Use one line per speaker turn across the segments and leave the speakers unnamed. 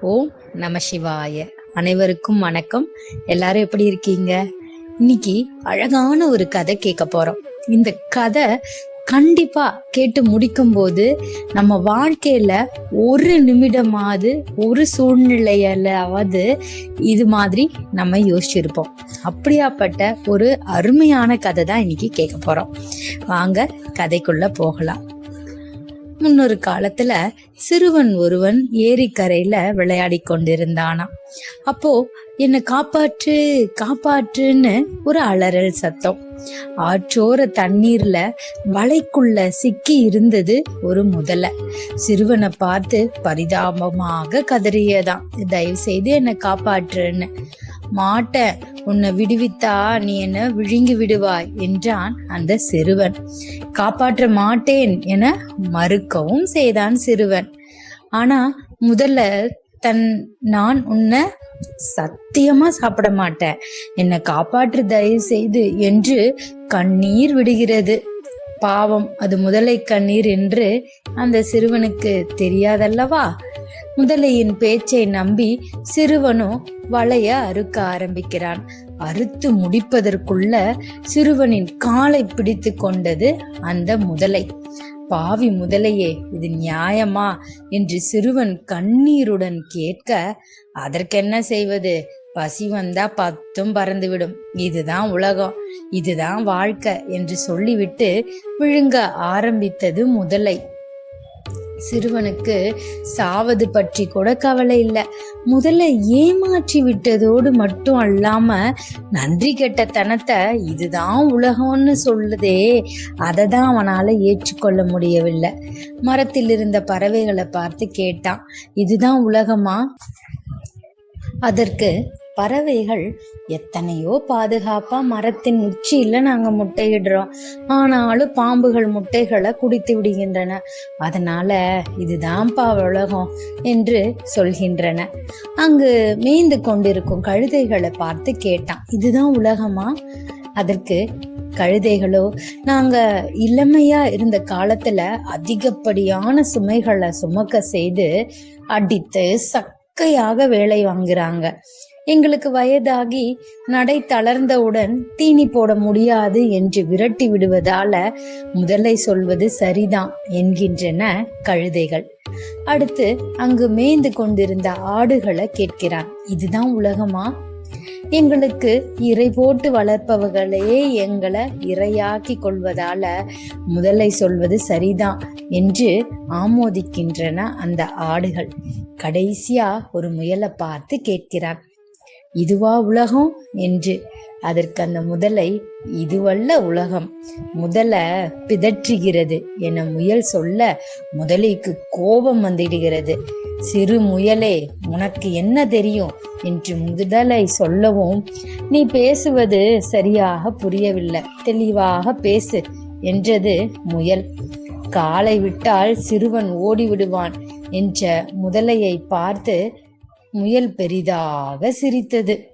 ஓம் நம சிவாய. அனைவருக்கும் வணக்கம். எல்லாரும் எப்படி இருக்கீங்க? இன்னைக்கு அழகான ஒரு கதை கேட்க போறோம். இந்த கதை கண்டிப்பா கேட்டு முடிக்கும் போது நம்ம வாழ்க்கையில ஒரு நிமிடமாவது ஒரு சூழ்நிலையிலாவது இது மாதிரி நம்ம யோசிச்சிருப்போம். அப்படியாப்பட்ட ஒரு அருமையான கதை தான் இன்னைக்கு கேட்க போறோம். வாங்க கதைக்குள்ள போகலாம். முன்னொரு காலத்துல சிறுவன் ஒருவன் ஏரிக்கரையில விளையாடி கொண்டிருந்தானாம். அப்போ என்னை காப்பாற்று காப்பாற்றுன்னு ஒரு அலறல் சத்தம். ஆற்றோர தண்ணீர்ல வலைக்குள்ள சிக்கி இருந்தது ஒரு முதலை. சிறுவனை பார்த்து பரிதாபமாக கதறியதான் தயவு செய்து என்னை காப்பாற்றுன்னு. மாட்டேன். உன்னை விடுவித்தா நீ என்ன விழுங்கி விடுவாய் என்றான் அந்த சிறுவன். காப்பாற்ற மாட்டேன் என மறுக்கவும் செய்தான் சிறுவன். ஆனா முதல்ல தன் நான் உன்னை சத்தியமா சாப்பிட மாட்டேன். என்னை காப்பாற்று தயவு செய்து என்று கண்ணீர் விடுகிறது. பாவம் அது முதலை கண்ணீர் என்று அந்த சிறுவனுக்கு தெரியாதல்லவா? முதலையின் பேச்சை நம்பி சிறுவனும் வளைய அறுக்க ஆரம்பிக்கிறான். அறுத்து முடிப்பதற்குள்ள சிறுவனின் காலை பிடித்து கொண்டது அந்த முதலை. பாவி முதலையே இது நியாயமா? என்று சிறுவன் கண்ணீருடன் கேட்க அதற்கென்ன செய்வது? பசி வந்தா பத்தும் பறந்துவிடும். இதுதான் உலகம். இதுதான் வாழ்க்கை என்று சொல்லிவிட்டு விழுங்க ஆரம்பித்தது முதலை. சிறுவனுக்கு சாவது பற்றி கூட கவலை இல்லை. முதல்ல ஏமாற்றி விட்டதோடு மட்டும் அல்லாம நன்றி கெட்ட தனத்தை இதுதான் உலகம்னு சொல்லுதே அதை தான் அவனால ஏற்றுக்கொள்ள முடியவில்லை. மரத்தில் இருந்த பறவைகளை பார்த்து கேட்டான் இதுதான் உலகமா? அதற்கு பறவைகள் எத்தனையோ பாதுகாப்பா மரத்தின் உச்சியில நாங்க முட்டையிடுறோம். ஆனாலும் பாம்புகள் முட்டைகளை குடித்து விடுகின்றன. அதனால இதுதான்ப்பா உலகம் என்று சொல்கின்றன. அங்கு மேய்ந்து கொண்டிருக்கும் கழுதைகளை பார்த்து கேட்டான். இதுதான் உலகமா? அதற்கு கழுதைகளோ நாங்க இளமையா இருந்த காலத்துல அதிகப்படியான சுமைகளை சுமக்க செய்து அடித்து சக்கையாக வேலை வாங்குறாங்க. எங்களுக்கு வயதாகி நடை தளர்ந்தவுடன் தீனி போட முடியாது என்று விரட்டி விடுவதால முதலை சொல்வது சரிதான் என்கின்றன கழுதைகள். அடுத்து அங்கு மேய்ந்து கொண்டிருந்த ஆடுகளை கேட்கிறான். இதுதான் உலகமா? எங்களுக்கு இறை போட்டு வளர்ப்பவர்களே எங்களை இரையாக்கி கொள்வதால முதலை சொல்வது சரிதான் என்று ஆமோதிக்கின்றன அந்த ஆடுகள். கடைசியா ஒரு முயலை பார்த்து கேட்கிறான். இதுவா உலகம் என்று. அதற்கு அந்த முதலை இதுவல்ல உலகம். முதல பிதற்றுகிறது என முயல் சொல்ல முதலைக்கு கோபம் வந்துடுகிறது சிறு முயலே உனக்கு என்ன தெரியும் என்று முதலை சொல்லவும் நீ பேசுவது சரியாக புரியவில்லை. தெளிவாக பேசு என்றது முயல். காலை விட்டால் சிறுவன் ஓடிவிடுவான் என்ற முதலையை பார்த்து முயல் பெரிதாக சிரித்தது.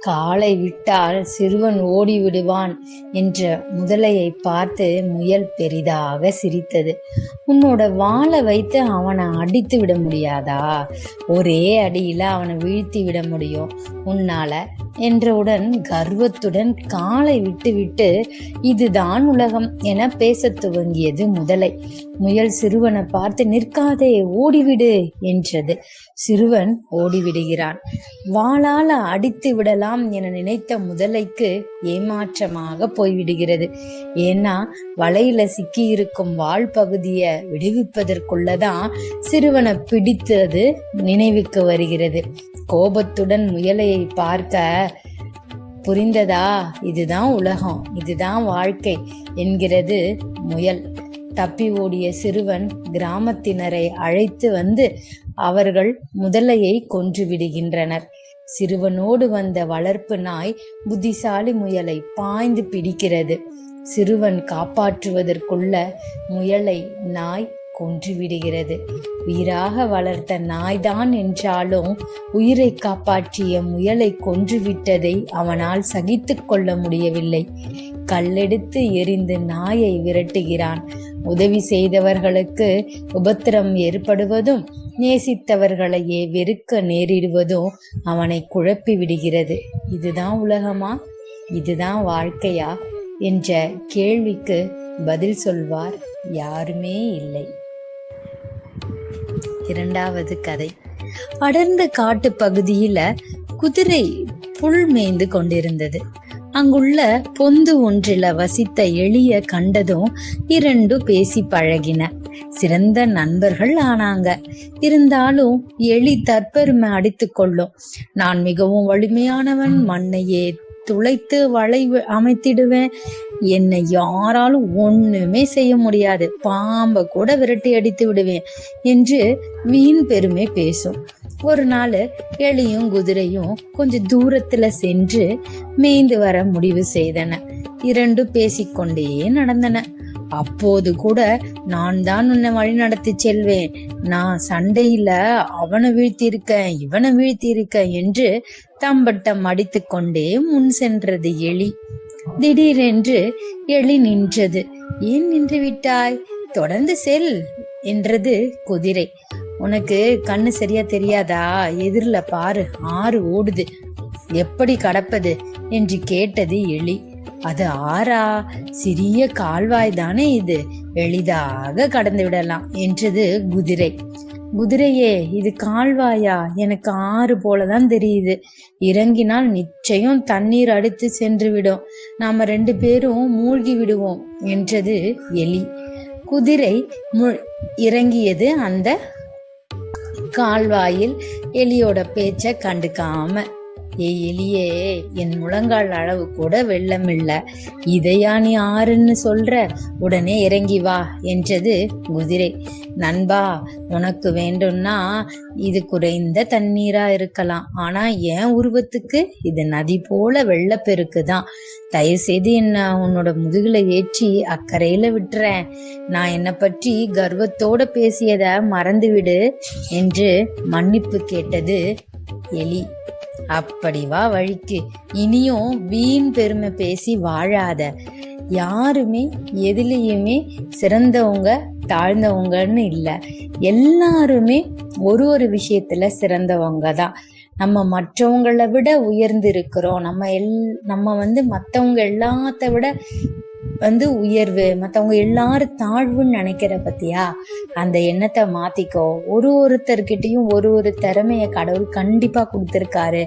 காலை விட்டால் சிறுவன் ஓடி விடுவான் என்ற முதலையை பார்த்து முயல் பெரிதாக சிரித்தது. உன்னோட வாளை வைத்து அவனை அடித்து விட முடியாதா? ஒரே அடியில அவனை வீழ்த்தி விட முடியும். உன்னால என்றவுடன் கர்வத்துடன் காலை விட்டுவிட்டு இதுதான் உலகம் என பேசத் துவங்கியது முதலை. முயல் சிறுவனை பார்த்து நிற்காதே ஓடிவிடு என்றது. சிறுவன் ஓடிவிடுகிறான். வாளால அடித்து விடலாம் என நினைத்த முதலைக்கு ஏமாற்றமாக போய்விடுகிறது. ஏன்னா வலையில சிக்கி இருக்கும் வால் பகுதியை விடுவிப்பதற்குள்ளதான் சிறுவனை பிடித்தது நினைவுக்கு வருகிறது. கோபத்துடன் முயலையை பார்க்க புரிந்ததா? இதுதான் உலகம். இதுதான் வாழ்க்கை என்கிறது முயல். தப்பி ஓடிய சிறுவன் கிராமத்தினரை அழைத்து வந்து அவர்கள் முதலையை கொன்று விடுகின்றனர். சிறுவனோடு வந்த வளர்ப்பு நாய் புத்திசாலி முயலை பாய்ந்து பிடிக்கிறது. சிறுவன் காப்பாற்றுவதற்குள்ள முயலை நாய் கொன்று விடுகிறது. உயிராக வளர்த்த நாய்தான் என்றாலும் உயிரை காப்பாற்றிய முயலை கொன்று விட்டதை அவனால் சகித்து கொள்ள முடியவில்லை. கல்லெடுத்து எரிந்து நாயை விரட்டுகிறான். உதவி செய்தவர்களுக்கு உபத்திரம் ஏற்படுவதும் நேசித்தவர்களையே வெறுக்க நேரிடுவதும் அவனை குழப்பி விடுகிறது. இதுதான் உலகமா? இதுதான் வாழ்க்கையா? என்ற கேள்விக்கு பதில் சொல்வார் யாருமே இல்லை. இரண்டாவது கதை. அடர்ந்த காட்டு பகுதியில குதிரை புல் மேய்ந்து கொண்டிருந்தது. அங்குள்ள பொந்து ஒன்றில வசித்த எளிய கண்டதும் இரண்டு பேசி பழகின. சிறந்த நண்பர்கள் ஆனாங்க. இருந்தாலும் எலி தற்பெருமை அடித்து கொள்ளும். நான் மிகவும் வலிமையானவன் மண்ணையே துளைத்து வளைவு அமைத்திடுவேன். என்னை யாராலும் ஒண்ணுமே செய்ய முடியாது. பாம்பை கூட விரட்டி அடித்து விடுவேன் என்று வீண் பெருமை பேசும். ஒரு நாள் எலியும் குதிரையும் கொஞ்சம் தூரத்துல சென்று மேய்ந்து வர முடிவு செய்தன. இரண்டும் பேசிக்கொண்டே நடந்தன. அப்போது கூட நான் தான் உன்னை வழி நடத்தி செல்வேன். நான் சண்டையில அவனை வீழ்த்தியிருக்கேன் இவனை வீழ்த்தியிருக்கேன் என்று தம்பட்டம் அடித்து கொண்டே முன் சென்றது எலி. திடீரென்று எலி நின்றது. ஏன் நின்று விட்டாய்? தொடர்ந்து செல் என்றது குதிரை. உனக்கு கண்ணு சரியா தெரியாதா? எதிரில பாரு ஆறு ஓடுது. எப்படி கடப்பது? என்று கேட்டது எலி. அது ஆறா? சிறிய கால்வாய் தானே இது? எளிதாக கடந்து விடலாம் என்றது குதிரை. குதிரையே இது கால்வாயா? எனக்கு ஆறு போலதான் தெரியுது. இறங்கினால் நிச்சயம் தண்ணீர் அடித்து சென்று விடும் நாம ரெண்டு பேரும் மூழ்கி விடுவோம் என்றது எலி. குதிரை மு- இறங்கியது அந்த கால்வாயில். எலியோட பேச்ச கண்டுக்காம ஏய் எலியே என் முழங்கால் அளவு கூட வெள்ளம் இல்ல இதையா நீ ஆறுன்னு சொல்ற? உடனே இறங்கி வா என்றது குதிரை. நண்பா உனக்கு வேண்டும்னா இது குறைந்த தண்ணீரா இருக்கலாம். ஆனா என் உருவத்துக்கு இது நதி போல வெள்ளப்பெருக்கு தான். தயவு செய்து என்ன உன்னோட முதுகுல ஏற்றி அக்கறையில விட்டுறேன். நான் என்னை பற்றி கர்வத்தோட பேசியத மறந்துவிடு என்று மன்னிப்பு கேட்டது எலி. அப்படி வா வழிக்கு. இனியும் வீண் பெருமை பேசி வாழாத. யாருமே எதுலேயுமே சிறந்தவங்க தாழ்ந்தவங்கன்னு இல்லை. எல்லாருமே ஒரு ஒரு விஷயத்துல சிறந்தவங்க தான் நம்ம மற்றவங்களை விட உயர்ந்து இருக்கிறோம் நம்ம எல் நம்ம வந்து மற்றவங்க எல்லாத்த விட வந்து உயர்வு மற்றவங்க எல்லாரும் தாழ்வுன்னு நினைக்கிற பத்தியா? அந்த எண்ணத்தை மாத்திக்கோ. ஒரு ஒருத்தர்கிட்டையும் ஒரு ஒரு திறமைய கடவுள் கண்டிப்பா கொடுத்துருக்காரு.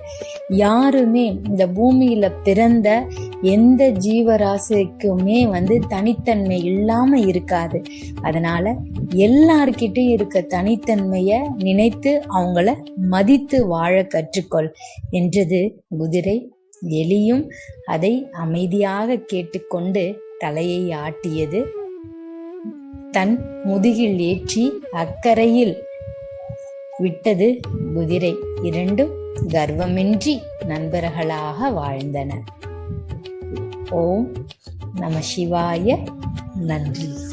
யாருமே இந்த பூமியில பிறந்த எந்த ஜீவராசிக்குமே வந்து தனித்தன்மை இல்லாம இருக்காது. அதனால எல்லார்கிட்டையும் இருக்க தனித்தன்மைய நினைத்து அவங்கள மதித்து வாழ கற்றுக்கொள் என்றது குதிரை எலியும் அதை அமைதியாக கேட்டுக்கொண்டு தலையை ஆட்டியது. தன் முதுகில் ஏற்றி அக்கறையில் விட்டது குதிரை. இரண்டும் கர்வமின்றி நண்பர்களாக வாழ்ந்தன. ஓம் நம சிவாய நன்றி.